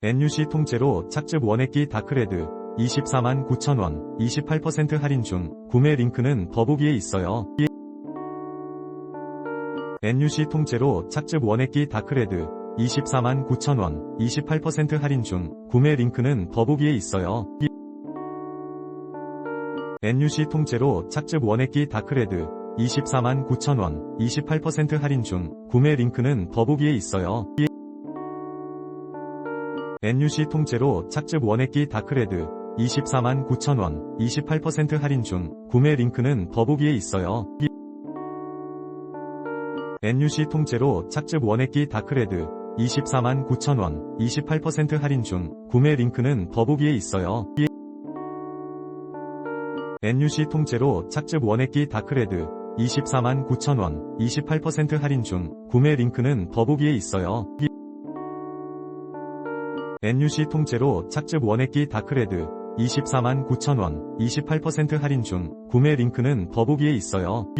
NUC 통째로 착즙 원액기 다크레드 24만 9천원 28% 할인 중 구매 링크는 더보기에 있어요. NUC 통째로 착즙 원액기 다크레드 24만 9천원 28% 할인 중 구매 링크는 더보기에 있어요. NUC 통째로 착즙 원액기 다크레드 24만 9천원 28% 할인 중 구매 링크는 더보기에 있어요. NUC 통째로 착즙 원액기 다크레드 24만 9천원 28% 할인 중 구매 링크는 더보기에 있어요. NUC 통째로 착즙 원액기 다크레드 24만 9천원 28% 할인 중 구매 링크는 더보기에 있어요. NUC 통째로 착즙 원액기 다크레드 24만 9천원 28% 할인 중 구매 링크는 더보기에 있어요. NUC 통째로 착즙 원액기 다크레드 24만 9천원 28% 할인 중 구매 링크는 더보기에 있어요.